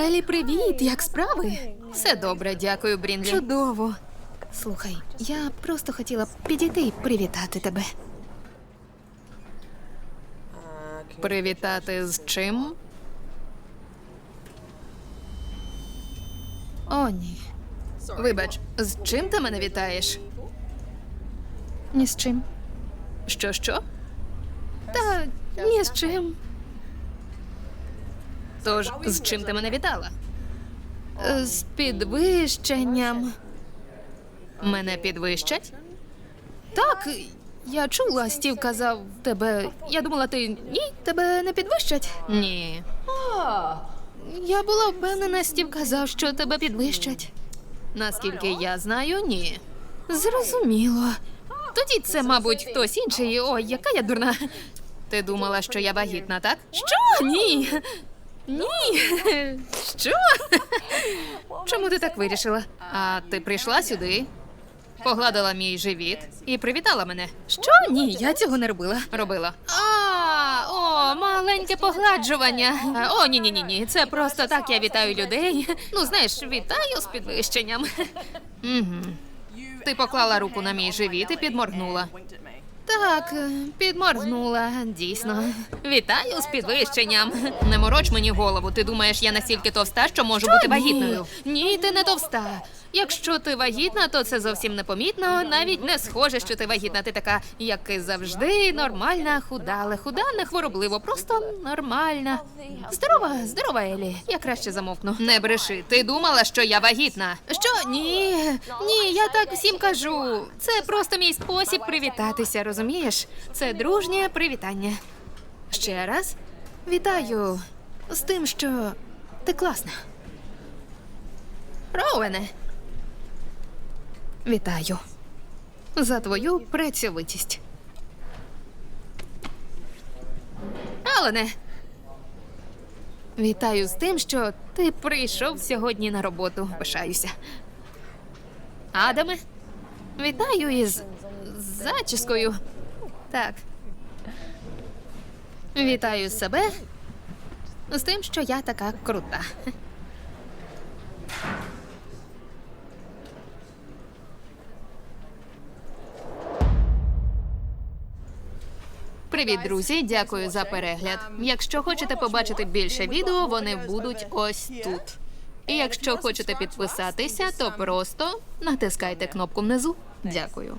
Елі, привіт, як справи? Все добре, дякую, Брінлі. Чудово. Слухай, я просто хотіла підійти і привітати тебе. Привітати з чим? О, ні. Вибач, з чим ти мене вітаєш? Ні з чим. Що що? Та ні з чим. Тож з чим ти мене вітала? Е, З підвищенням. Мене підвищать? Так, я чула, Стів казав тебе. Я думала, ти ні, тебе не підвищать. Ні. Я була впевнена, Стів казав, що тебе підвищать. Наскільки я знаю, ні. Зрозуміло. Тоді це, мабуть, хтось інший. Ой, яка я дурна. Ти думала, що я вагітна, так? Що? Ні. Ні. Що? Чому ти так вирішила? А ти прийшла сюди, погладила мій живіт і привітала мене. Що? Ні, я цього не робила. Робила. А, о, маленьке погладжування. О, ні, ні, ні, ні. Це просто так я вітаю людей. Ну, знаєш, вітаю з підвищенням. Угу. Ти поклала руку на мій живіт і підморгнула. Так, підморгнула, дійсно. Вітаю з підвищенням. Не мороч мені голову. Ти думаєш, я настільки товста, що можу бути вагітною? Ні, ні, ти не товста. Якщо ти вагітна, то це зовсім непомітно. Навіть не схоже, що ти вагітна. Ти така, як і завжди, нормальна, худа, але худа не хворобливо, просто нормальна. Здорова, здорова, Елі. Я краще замовкну. Не бреши. Ти думала, що я вагітна? Що? Ні, ні, я так всім кажу. Це просто мій спосіб привітатися, розумієш? Це дружнє привітання. Ще раз вітаю з тим, що ти класна. Роуене. Вітаю за твою працьовитість. Алене. Вітаю з тим, що ти прийшов сьогодні на роботу. Пишаюся. Адаме, вітаю із зачіскою. Так. Вітаю себе з тим, що я така крута. Привіт, друзі! Дякую за перегляд. Якщо хочете побачити більше відео, вони будуть ось тут. І якщо хочете підписатися, то просто натискайте кнопку внизу. Дякую.